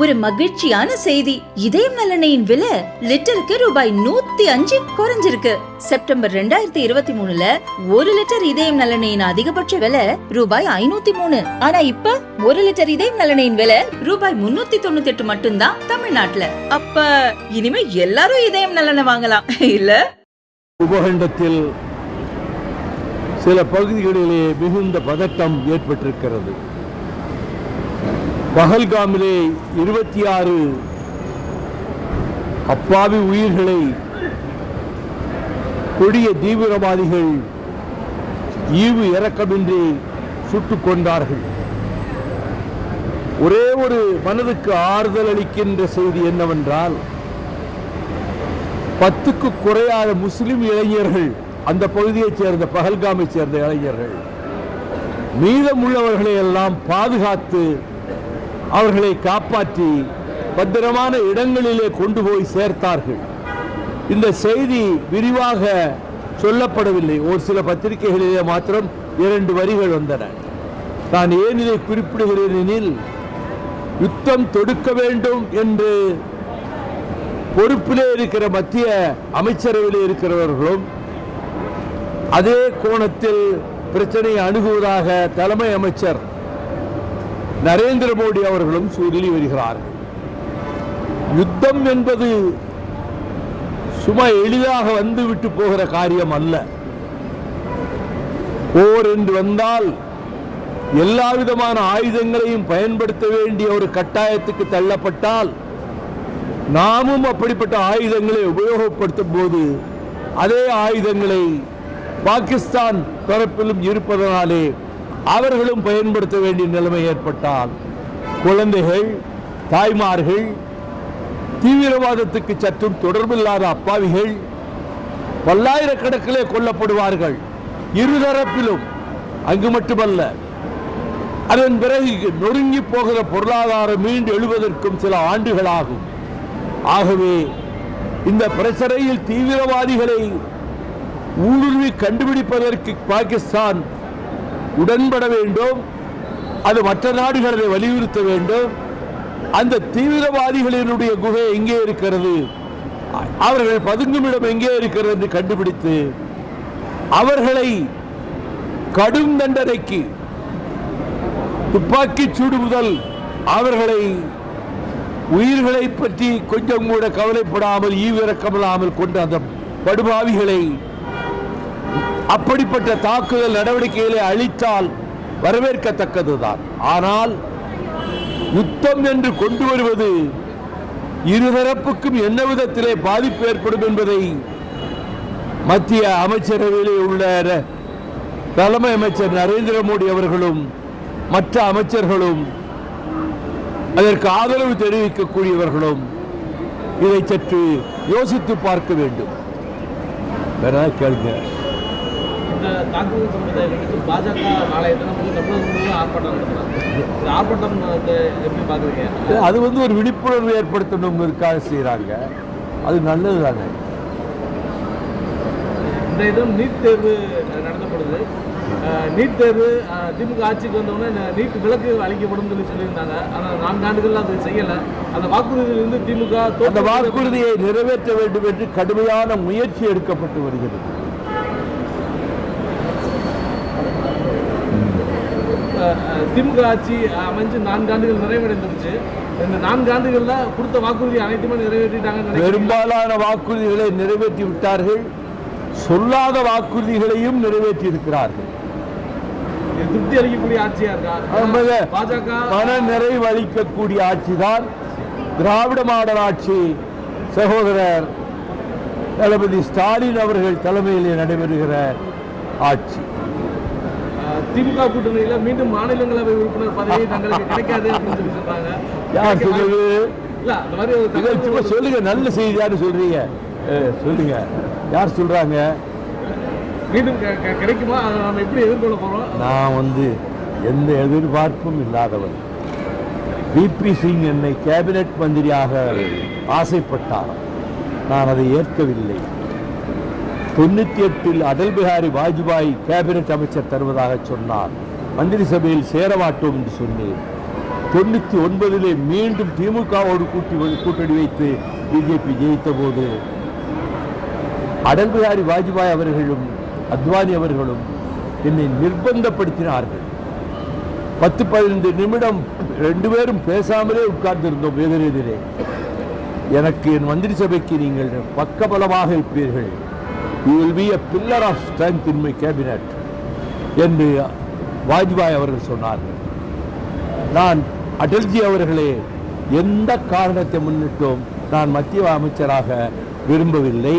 ஒரு மகிழ்ச்சியான செய்தி. இதயம் நலனையின் விலை லிட்டருக்கு ரூபாய் நூத்தி அஞ்சு குறைஞ்சிருக்கு. செப்டம்பர் ரெண்டாயிரத்தி இருபத்தி மூணுல ஒரு லிட்டர் இதயம் நலனையின் அதிகபட்ச விலை ரூபாய் ஐநூத்தி மூணு. ஆனா இப்ப ஒரு லிட்டர் இதயம் நலனையின் விலை ரூபாய் முன்னூத்தி தொண்ணூத்தி எட்டு மட்டும்தான் தமிழ்நாட்டுல. அப்ப இனிமே எல்லாரும் இதயம் நலனை வாங்கலாம் இல்ல? உபகண்டத்தில் சில பகுதிகளிலே மிகுந்த பதட்டம் ஏற்பட்டிருக்கிறது. பகல்காமிலே இருபத்தி ஆறு அப்பாவி உயிர்களை கொடிய தீவிரவாதிகள் ஈவு இறக்கமின்றி சுட்டுக் கொண்டார்கள். ஒரே ஒரு மனதுக்கு ஆறுதல் அளிக்கின்ற செய்தி என்னவென்றால் பத்துக்கு குறையாத முஸ்லிம் இளைஞர்கள் அந்த பகுதியைச் சேர்ந்த பகல்காமை சேர்ந்த இளைஞர்கள் மீதமுள்ளவர்களை எல்லாம் பாதுகாத்து அவர்களை காப்பாற்றி பத்திரமான இடங்களிலே கொண்டு போய் சேர்த்தார்கள். இந்த செய்தி விரிவாக சொல்லப்படவில்லை. ஒரு சில பத்திரிகைகளிலே மாத்திரம் இரண்டு வரிகள் வந்தன. நான் ஏன் இதை குறிப்பிடுகிறேன் எனில் யுத்தம் தொடுக்க வேண்டும் என்று பொறுப்பிலே இருக்கிற மத்திய அமைச்சரவையில் இருக்கிறவர்களும் அதே கோணத்தில் பிரச்சனையை அணுகுவதாக தலைமை அமைச்சர் நரேந்திர மோடி அவர்களும் சொல்லி வருகிறார்கள் யுத்தம் என்பது சும்மா எளிதாக வந்து விட்டு போகிற காரியம் அல்ல. போர் என்று வந்தால் எல்லா விதமான ஆயுதங்களையும் பயன்படுத்த வேண்டிய ஒரு கட்டாயத்துக்கு தள்ளப்பட்டால் நாமும் அப்படிப்பட்ட ஆயுதங்களை உபயோகப்படுத்தும் போது அதே ஆயுதங்களை பாகிஸ்தான் தரப்பிலும் இருப்பதனாலே அவர்களும் பயன்படுத்த வேண்டிய நிலைமை ஏற்பட்டால் குழந்தைகள் தாய்மார்கள் தீவிரவாதத்துக்கு சற்றும் தொடர்பில்லாத அப்பாவிகள் பல்லாயிரக்கணக்கிலே கொல்லப்படுவார்கள். இருதரப்பிலும் அங்கு மட்டுமல்ல அதன் பிறகு நொறுங்கி போகிற பொருளாதாரம் மீண்டு எழுவதற்கும் சில ஆண்டுகளாகும். ஆகவே இந்த பிரச்சனையில் தீவிரவாதிகளை ஊடுருவி கண்டுபிடிப்பதற்கு பாகிஸ்தான் உடன்பட வேண்டும். அது மற்ற நாடுகளை வலியுறுத்த வேண்டும். அந்த தீவிரவாதிகளினுடைய குகை எங்கே இருக்கிறது? அவர்கள் பதுங்கும் இடம் எங்கே இருக்கிறது என்று கண்டுபிடித்து அவர்களை கடும் தண்டனைக்கு துப்பாக்கி சூடு முதல் அவர்களை உயிர்களை பற்றி கொஞ்சம் கூட கவலைப்படாமல் ஈவிரக்கமில்லாமல் கொண்ட அந்த படுபாவிகளை அப்படிப்பட்ட தாக்குதல் நடவடிக்கைகளை அளித்தால் வரவேற்கத்தக்கதுதான். ஆனால் யுத்தம் என்று கொண்டு வருவது இருதரப்புக்கும் என்ன விதத்திலே பாதிப்பு ஏற்படும் என்பதை மத்திய அமைச்சரவையிலே உள்ள தலைமை அமைச்சர் நரேந்திர மோடி அவர்களும் மற்ற அமைச்சர்களும் அதற்கு ஆதரவு தெரிவிக்கக்கூடியவர்களும் இதை சற்று யோசித்து பார்க்க வேண்டும். கேளுங்க. சம்பவத்தை கண்டித்து பாஜக நாளைய ஆர்ப்பாட்டம் அது வந்து ஒரு விழிப்புணர்வு ஏற்படுத்தணுங்கிறதுக்காக செய்கிறாங்க அது நல்லது தானே இந்த தினம் நீட் தேர்வு நடத்தப்படுது. நீட் தேர்வு திமுக ஆட்சிக்கு வந்தவுடனே நீட் விலக்கு அளிக்கப்படும் சொல்லி சொல்லியிருந்தாங்க. ஆனால் நான்கு ஆண்டுகள் அது செய்யலை. அந்த வாக்குறுதியிலிருந்து திமுக அந்த வாக்குறுதியை நிறைவேற்ற வேண்டும் என்று கடுமையான முயற்சி எடுக்கப்பட்டு வருகிறது. திமுக ஆட்சி அமைஞ்சு நான்கு ஆண்டுகள் நிறைவடைந்துருச்சு. இந்த நான்கு ஆண்டுகள்ல கொடுத்த வாக்குறுதி அனைத்துமே நினைக்கிறீங்களா? பெரும்பாலான வாக்குறுதிகளை நிறைவேற்றி விட்டார்கள். சொல்லாத வாக்குறுதிகளையும் நிறைவேற்றி இருக்கிறார்கள். திருப்தி அளிக்கக்கூடிய ஆட்சியா இருக்கா. பாஜக மன நிறைவு அளிக்கக்கூடிய ஆட்சிதான். திராவிட மாடல் ஆட்சி சகோதரர் தளபதி ஸ்டாலின் அவர்கள் தலைமையிலே நடைபெறுகிற ஆட்சி. திமுக கூட்டணியில மீண்டும் மாநிலங்களவை உறுப்பினர் பதவி தங்களுக்கு கிடைக்காது அப்படின்னு சொல்லி சொல்றாங்க. யார் சொல்றது? இல்ல அந்த மாதிரி சொல்லுங்க நல்ல செய்தியான்னு சொல்றீங்க? அஹ், சொல்லுங்க. யார் சொல்றாங்க? மீண்டும் கிடைக்குமா? நம்ம எப்படி எதிர்கொள்ள போறோம்? நான் வந்து எந்த எதிர்பார்ப்பும் இல்லாதவன். விபி சிங் என்னை கேபினெட் மந்திரியாக ஆசைப்பட்டார். நான் அதை ஏற்கவில்லை. தொண்ணூற்றி எட்டில் அடல் பிஹாரி வாஜ்பாய் கேபினட் அமைச்சர் தருவதாக சொன்னார். மந்திரி சபையில் சேரமாட்டோம் என்று சொன்னேன். தொண்ணூற்றி ஒன்பதிலே மீண்டும் திமுகவோடு கூட்டி கூட்டணி வைத்து பிஜேபி ஜெயித்த போது அடல் பிஹாரி வாஜ்பாய் அவர்களும் அத்வானி அவர்களும் என்னை நிர்பந்தப்படுத்தினார்கள். பத்து பதினைந்து நிமிடம் ரெண்டு பேரும் பேசாமலே உட்கார்ந்திருந்தோம் எதிரெதிரே. எனக்கு என் மந்திரி சபைக்கு நீங்கள் பக்கபலமாக இருப்பீர்கள். You will be a pillar of strength in my cabinet என்று வாஜ்பாய் அவர்கள் சொன்னார்கள். நான் அடல்ஜி அவர்களே எந்த காரணத்தை முன்னிட்டும் நான் மத்திய அமைச்சராக விரும்பவில்லை.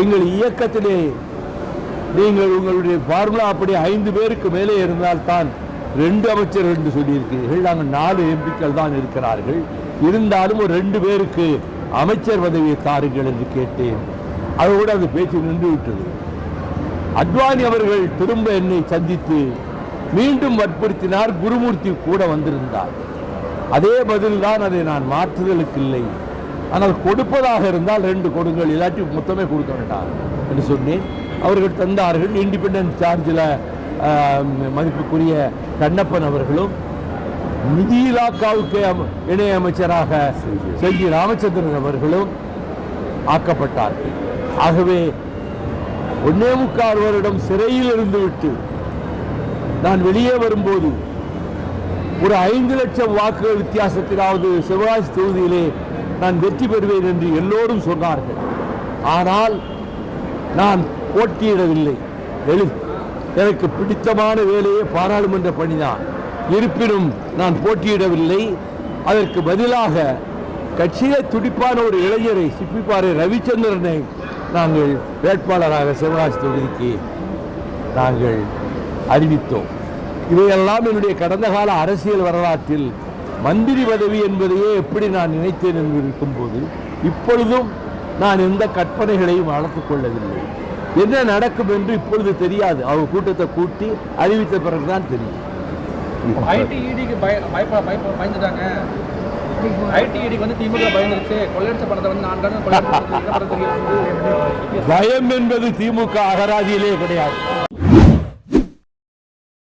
எங்கள் இயக்கத்திலே நீங்கள் உங்களுடைய ஃபார்முலா அப்படி ஐந்து பேருக்கு மேலே இருந்தால் தான் ரெண்டு அமைச்சர்கள் என்று சொல்லியிருக்கிறீர்கள். நாங்கள் நாலு எம்பிக்கள் தான் இருக்கிறார்கள். இருந்தாலும் ஒரு ரெண்டு பேருக்கு அமைச்சர் பதவியை தாருங்கள் என்று கேட்டேன். அதோடு அந்த பேச்சு நின்று விட்டது அத்வானி அவர்கள் திரும்ப என்னை சந்தித்து மீண்டும் வற்புறுத்தினார் குருமூர்த்தி கூட வந்திருந்தார். அதே பதில் தான் அதை நான் மாற்றுதலுக்கு இல்லை ஆனால் கொடுப்பதாக இருந்தால் ரெண்டு கொடுங்கள் இல்லாட்டி மொத்தமே கொடுக்க வேண்டாம் என்று சொன்னேன். அவர்கள் தந்தார்கள் இண்டிபெண்டன்ஸ் சார்ஜில் மதிப்புக்குரிய கண்ணப்பன் அவர்களும் நிதி இலாக்காவுக்கு அம- இணை அமைச்சராக செல்வி ராமச்சந்திரன் அவர்களும் ஆக்கப்பட்டார்கள். ஆகவே ஒன்னே முக்கால் வருடம் சிறையில் இருந்து விட்டு நான் வெளியே வரும்போது ஒரு ஐந்து லட்சம் வாக்குகள் வித்தியாசத்திலாவது சிவராஜ் தொகுதியிலே நான் வெற்றி பெறுவேன் என்று எல்லோரும் சொன்னார்கள். ஆனால் நான் போட்டியிடவில்லை. எழு எனக்கு பிடித்தமான வேலையே பாராளுமன்ற பணிதான் இருப்பினும் நான் போட்டியிடவில்லை. அதற்கு பதிலாக கட்சியிலே துடிப்பான ஒரு இளைஞரை சிப்பிப்பாறை ரவிச்சந்திரனை நாங்கள் வேட்பாளராக சிவராஜ் தொகுதிக்கு நாங்கள் அறிவித்தோம். இவையெல்லாம் என்னுடைய கடந்த கால அரசியல் வரலாற்றில் மந்திரி பதவி என்பதையே எப்படி நான் நினைத்தேன் என்று இருக்கும்போது இப்பொழுதும் நான் எந்த கற்பனைகளையும் வளர்த்து கொள்ளவில்லை. என்ன நடக்கும் என்று இப்பொழுது தெரியாது. அவங்க கூட்டத்தை கூட்டி அறிவித்த பிறகுதான் தெரியும். ஐடி வந்து திமுக பயந்துருச்சு. கொள்ளையடிச்ச பணத்தை வந்து நான்கு பயம் என்பது திமுக அகராதியிலே கிடையாது.